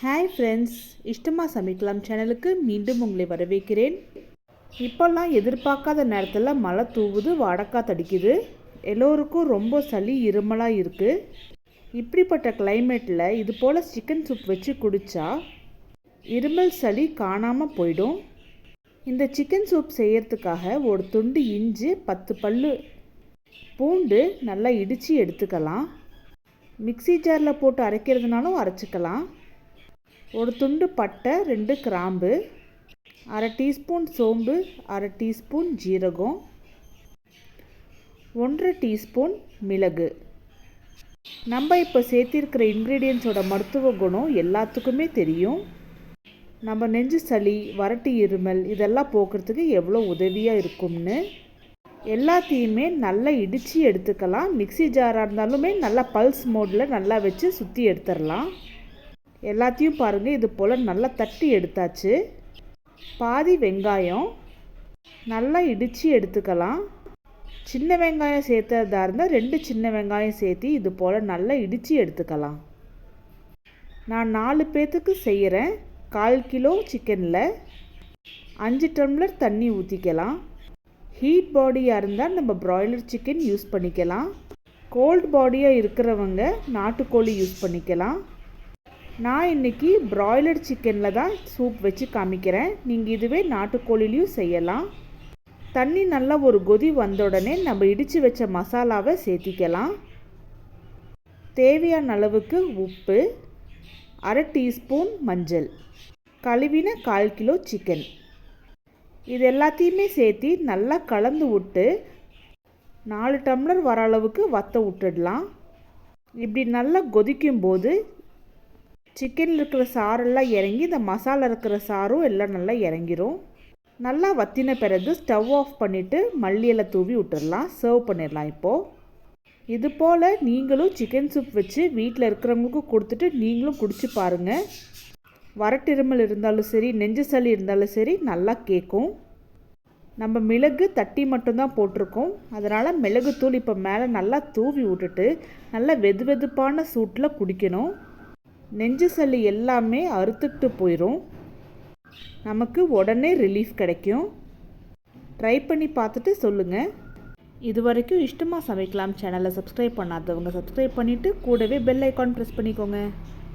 Hi friends இஷ்டமாக சமைக்கலாம் சேனலுக்கு மீண்டும் உங்களை வரவேற்கிறேன். இப்போல்லாம் எதிர்பார்க்காத நேரத்தில் மழை தூவுது வாடக்காய் தடிக்குது. எல்லோருக்கும் ரொம்ப சளி இருமலாக இருக்குது இப்படிப்பட்ட கிளைமேட்டில் இது போல் சிக்கன் சூப் வச்சு குடித்தா இருமல் சளி காணாமல் போயிடும். இந்த சிக்கன் சூப் செய்யறதுக்காக ஒரு துண்டு இஞ்சி பத்து பல்லு பூண்டு நல்லா இடித்து எடுத்துக்கலாம். மிக்ஸி ஜாரில் போட்டு அரைக்கிறதுனாலும் அரைச்சிக்கலாம். ஒரு துண்டு பட்டை ரெண்டு கிராம்பு அரை டீஸ்பூன் சோம்பு அரை டீஸ்பூன் ஜீரகம் ஒன்றரை டீஸ்பூன் மிளகு. நம்ம இப்போ சேர்த்திருக்கிற இன்க்ரீடியன்ஸோட மருத்துவ குணம் எல்லாத்துக்குமே தெரியும். நம்ம நெஞ்சு சளி வறட்டு இருமல் இதெல்லாம் போக்குறதுக்கு எவ்வளோ உதவியாக இருக்கும்னு. எல்லாத்தையுமே நல்லா இடித்து எடுத்துக்கலாம். மிக்ஸி ஜாராக இருந்தாலுமே நல்லா பல்ஸ் மோடில் நல்லா வச்சு சுற்றி எடுத்துடலாம் எல்லாத்தையும் பாருங்கள் இது போல் நல்லா தட்டி எடுத்தாச்சு. பாதி வெங்காயம் நல்லா இடித்து எடுத்துக்கலாம். சின்ன வெங்காயம் சேர்த்ததா இருந்தால் ரெண்டு சின்ன வெங்காயம் சேர்த்து இது போல் நல்லா இடித்து எடுத்துக்கலாம். நான் நாலு பேர்த்துக்கு செய்கிறேன் கால் கிலோ சிக்கனில் அஞ்சு டம்ளர் தண்ணி ஊற்றிக்கலாம் ஹீட் பாடியாக இருந்தால் நம்ம ப்ராய்லர் சிக்கன் யூஸ் பண்ணிக்கலாம். கோல்ட் பாடியாக இருக்கிறவங்க நாட்டுக்கோழி யூஸ் பண்ணிக்கலாம். நான் இன்றைக்கி ப்ராய்லர் சிக்கனில் தான் சூப் வச்சு காமிக்கிறேன். நீங்கள் இதுவே நாட்டுக்கோழிலையும் செய்யலாம். தண்ணி நல்லா ஒரு கொதி வந்த உடனே நம்ம இடித்து வச்ச மசாலாவை சேர்த்திக்கலாம். தேவையான அளவுக்கு உப்பு அரை டீஸ்பூன் மஞ்சள் கழுவின கால் கிலோ சிக்கன் இது எல்லாத்தையுமே சேர்த்து நல்லா கலந்து விட்டு நாலு டம்ளர் வர அளவுக்கு வத்த விட்டுடலாம். இப்படி நல்லா கொதிக்கும் போது சிக்கனில் இருக்கிற சாரெல்லாம் இறங்கி இந்த மசாலா இருக்கிற சாரும் எல்லாம் நல்லா இறங்கிரும். நல்லா வத்தின பிறகு ஸ்டவ் ஆஃப் பண்ணிவிட்டு மல்லியெல்லாம் தூவி விட்டுடலாம் சர்வ் பண்ணிடலாம் இப்போது இது போல் நீங்களும் சிக்கன் சூப் வச்சு வீட்டில் இருக்கிறவங்களுக்கும் கொடுத்துட்டு நீங்களும் குடிச்சு பாருங்கள் வரட்டிருமல் இருந்தாலும் சரி நெஞ்சு சளி இருந்தாலும் சரி நல்லா கேட்கும் நம்ம மிளகு தட்டி மட்டும்தான் போட்டிருக்கோம். அதனால் மிளகுத்தூள் இப்போ மேலே நல்லா தூவி விட்டுட்டு நல்லா வெது வெதுப்பான சூட்டில் குடிக்கணும். நெஞ்சு சளி எல்லாமே அறுத்துக்கிட்டு போயிடும் நமக்கு உடனே ரிலீஃப் கிடைக்கும். ட்ரை பண்ணி பார்த்துட்டு சொல்லுங்கள் இது வரைக்கும் இஷ்டமாக சமைக்கலாம். சேனலை சப்ஸ்கிரைப் பண்ணாதவங்க சப்ஸ்கிரைப் பண்ணிவிட்டு கூடவே பெல் ஐக்கான் ப்ரெஸ் பண்ணிக்கோங்க.